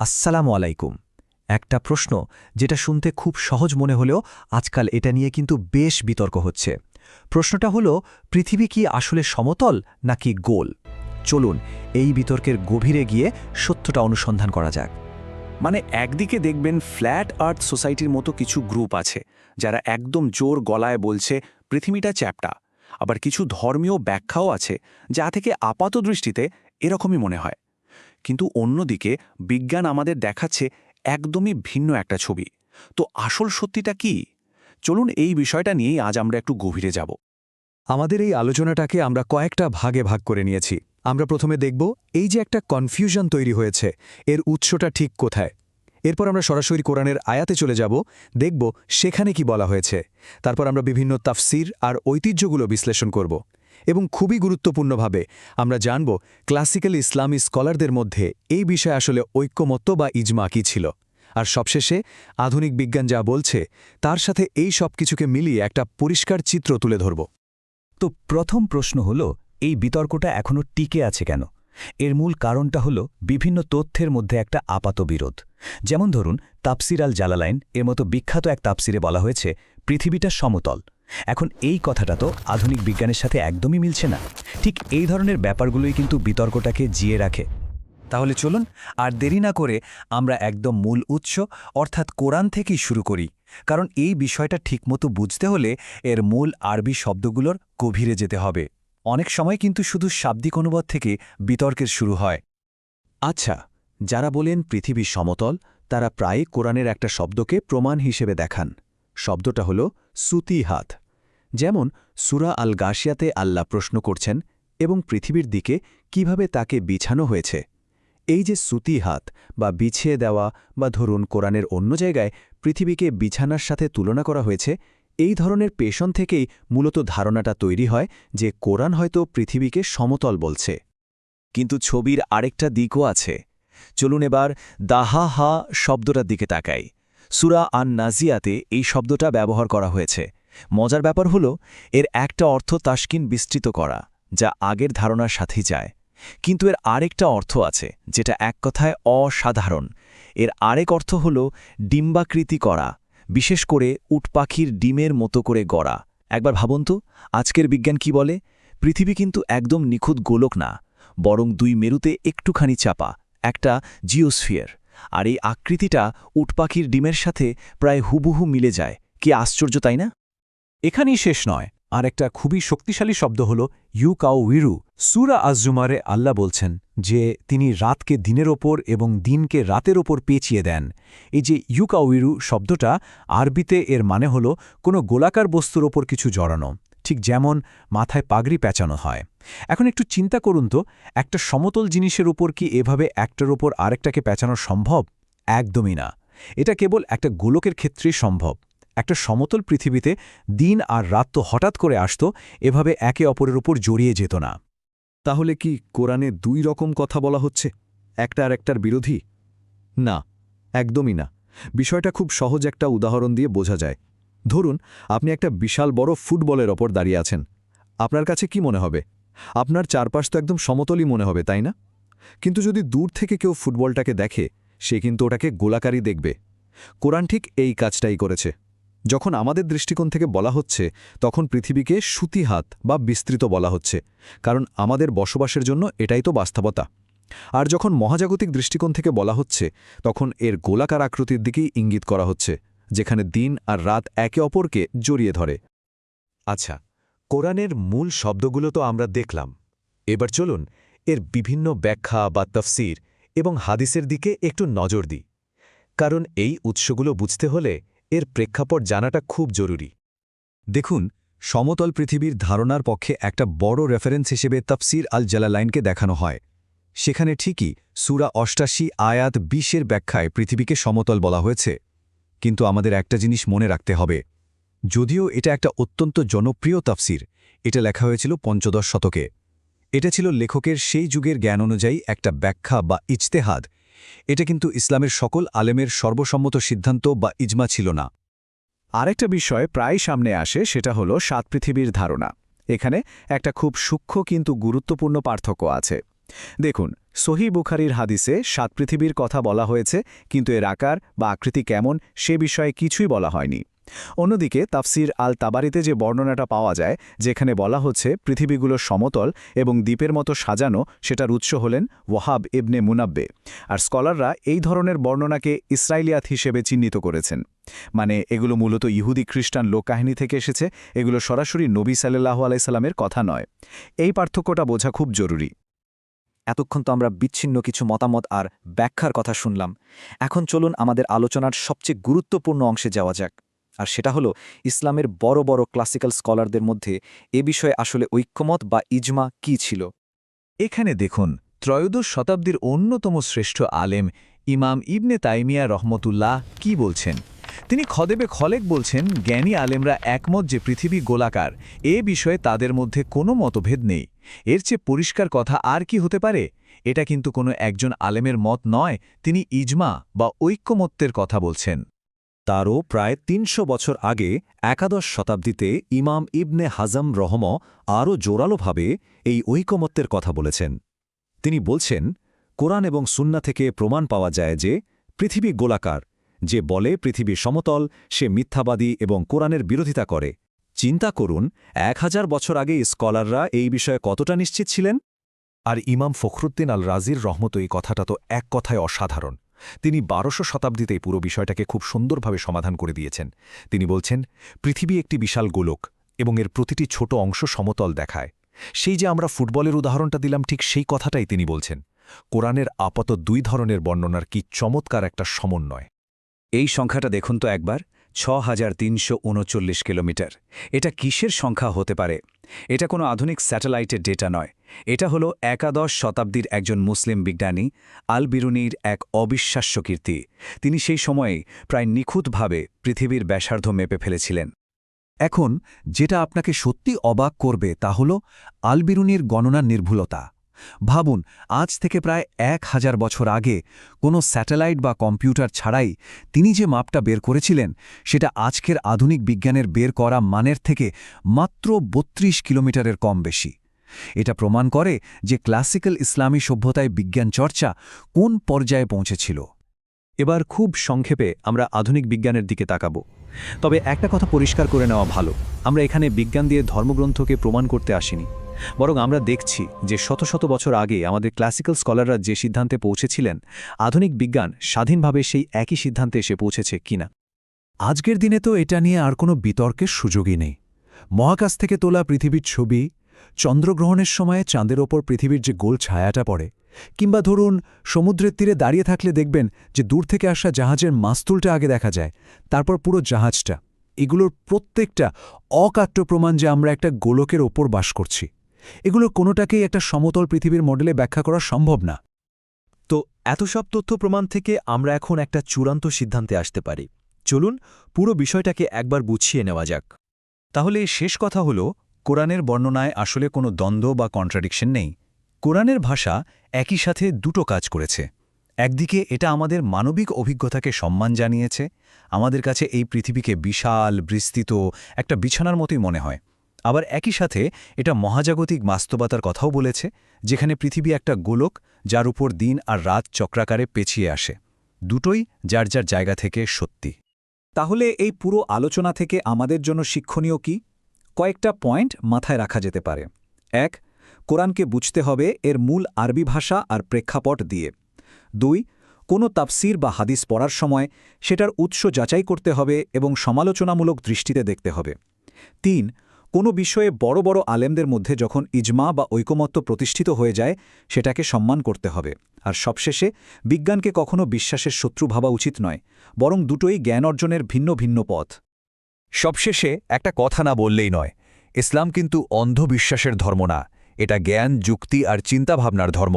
আসসালামু আলাইকুম। একটা প্রশ্ন যেটা শুনতে খুব সহজ মনে হলেও আজকাল এটা নিয়ে কিন্তু বেশ বিতর্ক হচ্ছে। প্রশ্নটা হলো, পৃথিবী কি আসলে সমতল নাকি গোল? চলুন এই বিতর্কের গভীরে গিয়ে সত্যটা অনুসন্ধান করা যাক। মানে একদিকে দেখবেন ফ্ল্যাট আর্থ সোসাইটির মতো কিছু গ্রুপ আছে, যারা একদম জোর গলায় বলছে, পৃথিবীটা চ্যাপটা। আবার কিছু ধর্মীয় ব্যাখ্যাও আছে, যা থেকে আপাত দৃষ্টিতে এরকমই মনে হয়। কিন্তু অন্যদিকে বিজ্ঞান আমাদের দেখাচ্ছে একদমই ভিন্ন একটা ছবি। তো আসল সত্যিটা কি? চলুন এই বিষয়টা নিয়েই আজ আমরা একটু গভীরে যাব। আমাদের এই আলোচনাটাকে আমরা কয়েকটা ভাগে ভাগ করে নিয়েছি। আমরা প্রথমে দেখব এই যে একটা কনফিউশন তৈরি হয়েছে, এর উৎসটা ঠিক কোথায়? এরপর আমরা সরাসরি কোরআনের আয়াতে চলে যাব, দেখব সেখানে কি বলা হয়েছে। তারপর আমরা বিভিন্ন তাফসির আর ঐতিহ্যগুলো বিশ্লেষণ করব। এবং খুবই গুরুত্বপূর্ণভাবে, আমরা জানব ক্লাসিক্যাল ইসলামী স্কলারদের মধ্যে এই বিষয়ে আসলে ঐক্যমত্য বা ইজমা কী ছিল। আর সবশেষে, আধুনিক বিজ্ঞান যা বলছে, তার সাথে এই সব কিছুকে মিলিয়ে একটা পরিষ্কার চিত্র তুলে ধরব। তো প্রথম প্রশ্ন হল, এই বিতর্কটা এখনও টিকে আছে কেন? এর মূল কারণটা হল বিভিন্ন তথ্যের মধ্যে একটা আপাত বিরোধ। যেমন ধরুন তাপসির আল জালালাইন এর মতো বিখ্যাত এক তাপসিরে বলা হয়েছে, পৃথিবীটা সমতল। এখন এই কথাটা তো আধুনিক বিজ্ঞানের সাথে একদমই মিলছে না। ঠিক এই ধরনের ব্যাপারগুলোই কিন্তু বিতর্কটাকে জিয়ে রাখে। তাহলে চলুন, আর দেরি না করে আমরা একদম মূল উৎস, অর্থাৎ কোরআন থেকেই শুরু করি। কারণ এই বিষয়টা ঠিকমতো বুঝতে হলে এর মূল আরবি শব্দগুলোর গভীরে যেতে হবে। অনেক সময় কিন্তু শুধু শাব্দিক অনুবাদ থেকে বিতর্কের শুরু হয়। আচ্ছা যারা বলেন পৃথিবী সমতল, তারা প্রায় কোরআনের একটা শব্দকে প্রমাণ হিসেবে দেখান। শব্দটা হল সুতি হাত। যেমন সুরা আল গাশিয়াতে আল্লাহ প্রশ্ন করছেন, এবং পৃথিবীর দিকে কীভাবে তাকে বিছানো হয়েছে? এই যে সুতি হাত বা বিছিয়ে দেওয়া বা ধরুন কোরআনের অন্য জায়গায় পৃথিবীকে বিছানার সাথে তুলনা করা হয়েছে, এই ধরনের পেশন থেকেই মূলত ধারণাটা তৈরি হয় যে কোরআন হয়তো পৃথিবীকে সমতল বলছে। কিন্তু ছবির আরেকটা দিকও আছে। চলুন এবার দাহা হা শব্দটার দিকে তাকাই। সুরা আন নাজিয়াতে এই শব্দটা ব্যবহার করা হয়েছে। মজার ব্যাপার হল, এর একটা অর্থ তাস্কিন বিস্তৃত করা, যা আগের ধারণার সাথেই যায়। কিন্তু এর আরেকটা অর্থ আছে, যেটা এক কথায় অসাধারণ। এর আরেক অর্থ হল ডিম্বাকৃতি করা, বিশেষ করে উটপাখির ডিমের মতো করে গড়া। একবার ভাবুন তো, আজকের বিজ্ঞান কি বলে? পৃথিবী কিন্তু একদম নিখুঁত গোলক না, বরং দুই মেরুতে একটুখানি চাপা, একটা জিওস্ফিয়ার। আর এই আকৃতিটা উটপাখির ডিমের সাথে প্রায় হুবহু মিলে যায়। কি আশ্চর্য, তাই না? এখানেই শেষ নয়। আর একটা খুবই শক্তিশালী শব্দ হল ইউ কাউ উইরু সুরা আজজুমারে আল্লাহ বলছেন যে, তিনি রাতকে দিনের ওপর এবং দিনকে রাতের ওপর পেঁচিয়ে দেন। এই যে ইউকাউইরু শব্দটা, আরবিতে এর মানে হল কোনো গোলাকার বস্তুর ওপর কিছু জড়ানো। ঠিক যেমন মাথায় পাগড়ি পেঁচানো হয়। এখন একটু চিন্তা করুন তো, একটা সমতল জিনিসের উপর কি এভাবে একটার ওপর আরেকটাকে পেঁচানো সম্ভব? একদমই না। এটা কেবল একটা গোলকের ক্ষেত্রেই সম্ভব। একটা সমতল পৃথিবীতে দিন আর রাত তো হঠাৎ করে আসত, এভাবে একে অপরের উপর জড়িয়ে যেত না। তাহলে কি কোরআনে দুই রকম কথা বলা হচ্ছে? একটা আর একটার বিরোধী? না, একদমই না। বিষয়টা খুব সহজ একটা উদাহরণ দিয়ে বোঝা যায়। ধরুন, আপনি একটা বিশাল বড় ফুটবলের ওপর দাঁড়িয়ে আছেন। আপনার কাছে কি মনে হবে? আপনার চারপাশ তো একদম সমতলই মনে হবে, তাই না? কিন্তু যদি দূর থেকে কেউ ফুটবলটাকে দেখে, সে কিন্তু ওটাকে গোলাকারই দেখবে। কোরআন ঠিক এই কাজটাই করেছে। যখন আমাদের দৃষ্টিকোণ থেকে বলা হচ্ছে, তখন পৃথিবীকে সুতিহাত বা বিস্তৃত বলা হচ্ছে, কারণ আমাদের বসবাসের জন্য এটাই তো বাস্তবতা। আর যখন মহাজাগতিক দৃষ্টিকোণ থেকে বলা হচ্ছে, তখন এর গোলাকার আকৃতির দিকেই ইঙ্গিত করা হচ্ছে। যেখানে দিন আর রাত একে অপরকে জড়িয়ে ধরে। আচ্ছা কোরআনের মূল শব্দগুলো তো আমরা দেখলাম। এবার চলুন এর বিভিন্ন ব্যাখ্যা বা তফসির এবং হাদিসের দিকে একটু নজর দিই। কারণ এই উৎসগুলো বুঝতে হলে এর প্রেক্ষাপট জানাটা খুব জরুরি। দেখুন, সমতল পৃথিবীর ধারণার পক্ষে একটা বড় রেফারেন্স হিসেবে তফসির আল জালালাইনকে দেখানো হয়। সেখানে ঠিকই সুরা অষ্টাশি আয়াত বিশের ব্যাখ্যায় পৃথিবীকে সমতল বলা হয়েছে। কিন্তু আমাদের একটা জিনিস মনে রাখতে হবে। যদিও এটা একটা অত্যন্ত জনপ্রিয় তাফসির, এটা লেখা হয়েছিল পঞ্চদশ শতকে। এটা ছিল লেখকের সেই যুগের জ্ঞান অনুযায়ী একটা ব্যাখ্যা বা ইজতেহাদ। এটা কিন্তু ইসলামের সকল আলেমের সর্বসম্মত সিদ্ধান্ত বা ইজমা ছিল না। আরেকটা বিষয় প্রায় সামনে আসে, সেটা হলো সাত পৃথিবীর ধারণা। এখানে একটা খুব সূক্ষ্ম কিন্তু গুরুত্বপূর্ণ পার্থক্য আছে। দেখুন সহি বুখারির হাদিসে সাত পৃথিবীর কথা বলা হয়েছে, কিন্তু এর আকার বা আকৃতি কেমন সে বিষয়ে কিছুই বলা হয়নি। অন্যদিকে তাফসির আল তাবারিতে যে বর্ণনাটা পাওয়া যায়, যেখানে বলা হচ্ছে পৃথিবীগুলো সমতল এবং দ্বীপের মতো সাজানো সেটার উৎস হলেন ওয়াহাব ইবনে মুনাব্বে। আর স্কলাররা এই ধরনের বর্ণনাকে ইসরাইলিয়াত হিসেবে চিহ্নিত করেছেন। মানে এগুলো মূলত ইহুদি খ্রিস্টান লোককাহিনী থেকে এসেছে, এগুলো সরাসরি নবী সাল্লাহু আলাইসাল্লামের কথা নয়। এই পার্থক্যটা বোঝা খুব জরুরি। এতক্ষণ তো আমরা বিচ্ছিন্ন কিছু মতামত আর ব্যাখ্যার কথা শুনলাম। এখন চলুন আমাদের আলোচনার সবচেয়ে গুরুত্বপূর্ণ অংশে যাওয়া যাক। আর সেটা হলো, ইসলামের বড় বড় ক্লাসিক্যাল স্কলারদের মধ্যে এ বিষয়ে আসলে ঐক্যমত বা ইজমা কি ছিল? এখানে দেখুন, ত্রয়োদশ শতাব্দীর অন্যতম শ্রেষ্ঠ আলেম ইমাম ইবনে তাইমিয়া রহমতুল্লাহ কি বলছেন? তিনি খদেবে খলেক বলছেন, জ্ঞানী আলেমরা একমত যে পৃথিবী গোলাকার। এ বিষয়ে তাদের মধ্যে কোনো মতভেদ নেই। এর চেয়ে পরিষ্কার কথা আর কি হতে পারে? এটা কিন্তু কোনো একজন আলেমের মত নয়। তিনি ইজমা বা ঐক্যমত্যের কথা বলছেন। তারও প্রায় তিনশো বছর আগে একাদশ শতাব্দীতে ইমাম ইবনে হাজম রহম আরও জোরালোভাবে এই ঐকমত্যের কথা বলেছেন। তিনি বলছেন, কোরআন এবং সুন্না থেকে প্রমাণ পাওয়া যায় যে পৃথিবী গোলাকার। যে বলে পৃথিবী সমতল, সে মিথ্যাবাদী এবং কোরআনের বিরোধিতা করে। চিন্তা করুন, এক হাজার বছর আগে স্কলাররা এই বিষয়ে কতটা নিশ্চিত ছিলেন? আর ইমাম ফখরুদ্দিন আল রাজির রহমত এই কথাটা তো এক কথায় অসাধারণ। তিনি বারোশো শতাব্দীতেই পুরো বিষয়টাকে খুব সুন্দরভাবে সমাধান করে দিয়েছেন। তিনি বলছেন, পৃথিবী একটি বিশাল গোলক এবং এর প্রতিটি ছোট অংশ সমতল দেখায়। সেই যে আমরা ফুটবলের উদাহরণটা দিলাম, ঠিক সেই কথাটাই তিনি বলছেন। কোরআনের আপাত দুই ধরনের বর্ণনার কি চমৎকার একটা সমন্বয়। এই সংখ্যাটা দেখুন তো একবার ছ হাজার তিনশো কিলোমিটার। এটা কিসের সংখ্যা হতে পারে? এটা কোনো আধুনিক স্যাটেলাইটের ডেটা নয়। এটা হলো একাদশ শতাব্দীর একজন মুসলিম বিজ্ঞানী আল বিরুনির এক অবিশ্বাস্য কীর্তি। তিনি সেই সময়ে প্রায় নিখুঁতভাবে পৃথিবীর ব্যাসার্ধ মেপে ফেলেছিলেন। এখন যেটা আপনাকে সত্যি অবাক করবে তা হল আলবিরুনির গণনার নির্ভুলতা। ভাবুন, আজ থেকে প্রায় এক হাজার বছর আগে কোনো স্যাটেলাইট বা কম্পিউটার ছাড়াই তিনি যে মাপটা বের করেছিলেন, সেটা আজকের আধুনিক বিজ্ঞানের বের করা মানের থেকে মাত্র ৩২ কিলোমিটারের কম বেশি। এটা প্রমাণ করে যে ক্লাসিক্যাল ইসলামী সভ্যতায় বিজ্ঞান চর্চা কোন পর্যায়ে পৌঁছেছিল। এবার খুব সংক্ষেপে আমরা আধুনিক বিজ্ঞানের দিকে তাকাব। তবে একটা কথা পরিষ্কার করে নেওয়া ভালো, আমরা এখানে বিজ্ঞান দিয়ে ধর্মগ্রন্থকে প্রমাণ করতে আসিনি। বরং আমরা দেখছি যে শত শত বছর আগে আমাদের ক্লাসিক্যাল স্কলাররা যে সিদ্ধান্তে পৌঁছেছিলেন, আধুনিক বিজ্ঞান স্বাধীনভাবে সেই একই সিদ্ধান্তে এসে পৌঁছেছে কিনা। আজকের দিনে তো এটা নিয়ে আর কোনো বিতর্কের সুযোগই নেই। মহাকাশ থেকে তোলা পৃথিবীর ছবি, চন্দ্রগ্রহণের সময়ে চাঁদের ওপর পৃথিবীর যে গোল ছায়াটা পড়ে, কিংবা ধরুন সমুদ্রের তীরে দাঁড়িয়ে থাকলে দেখবেন যে দূর থেকে আসা জাহাজের মাস্তুলটা আগে দেখা যায়, তারপর পুরো জাহাজটা। এগুলোর প্রত্যেকটা অকাট্য প্রমাণ যে আমরা একটা গোলকের ওপর বাস করছি। এগুলোর কোনোটাকেই একটা সমতল পৃথিবীর মডেলে ব্যাখ্যা করা সম্ভব না। তো এত সব তথ্য প্রমাণ থেকে আমরা এখন একটা চূড়ান্ত সিদ্ধান্তে আসতে পারি। চলুন পুরো বিষয়টাকে একবার বুঝিয়ে নেওয়া যাক। তাহলে শেষ কথা হল, কোরআনের বর্ণনায় আসলে কোনো দ্বন্দ্ব বা কন্ট্রাডিকশন নেই। কোরআনের ভাষা একই সাথে দুটো কাজ করেছে। একদিকে এটা আমাদের মানবিক অভিজ্ঞতাকে সম্মান জানিয়েছে, আমাদের কাছে এই পৃথিবীকে বিশাল, বিস্তৃত, একটা বিছানার মতোই মনে হয়। আবার একই সাথে এটা মহাজাগতিক বাস্তবতার কথাও বলেছে, যেখানে পৃথিবী একটা গোলক যার উপর দিন আর রাত চক্রাকারে পেছিয়ে আসে। দুটোই যার যার জায়গা থেকে সত্যি। তাহলে এই পুরো আলোচনা থেকে আমাদের জন্য শিক্ষণীয় কি? কয়েকটা পয়েন্ট মাথায় রাখা যেতে পারে। এক, কোরআনকে বুঝতে হবে এর মূল আরবি ভাষা আর প্রেক্ষাপট দিয়ে। দুই, কোনো তাফসির বা হাদিস পড়ার সময় সেটার উৎস যাচাই করতে হবে এবং সমালোচনামূলক দৃষ্টিতে দেখতে হবে। তিন কোনো বিষয়ে বড় বড় আলেমদের মধ্যে যখন ইজমা বা ঐকমত্য প্রতিষ্ঠিত হয়ে যায়, সেটাকে সম্মান করতে হবে। আর সবশেষে, বিজ্ঞানকে কখনো বিশ্বাসের শত্রু ভাবা উচিত নয়, বরং দুটোই জ্ঞান অর্জনের ভিন্ন ভিন্ন পথ। সবশেষে, একটা কথা না বললেই নয়, ইসলাম কিন্তু অন্ধবিশ্বাসের ধর্ম না, এটা জ্ঞান, যুক্তি আর চিন্তাভাবনার ধর্ম।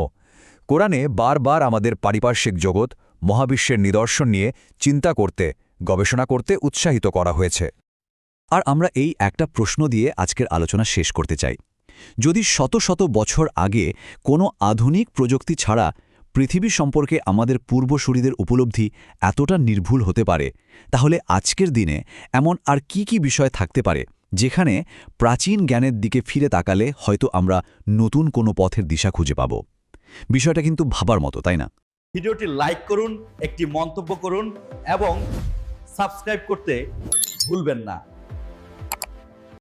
কোরআনে বারবার আমাদের পারিপার্শ্বিক জগৎ, মহাবিশ্বের নিদর্শন নিয়ে চিন্তা করতে, গবেষণা করতে উৎসাহিত করা হয়েছে। আর আমরা এই একটা প্রশ্ন দিয়ে আজকের আলোচনা শেষ করতে চাই। যদি শত শত বছর আগে কোনো আধুনিক প্রযুক্তি ছাড়া পৃথিবী সম্পর্কে আমাদের পূর্বসূরিদের উপলব্ধি এতটা নির্ভুল হতে পারে, তাহলে আজকের দিনে এমন আর কি কি বিষয় থাকতে পারে যেখানে প্রাচীন জ্ঞানের দিকে ফিরে তাকালে হয়তো আমরা নতুন কোনো পথের দিশা খুঁজে পাব? বিষয়টা কিন্তু ভাবার মতো, তাই না? ভিডিওটি লাইক করুন, একটি মন্তব্য করুন এবং সাবস্ক্রাইব করতে ভুলবেন না।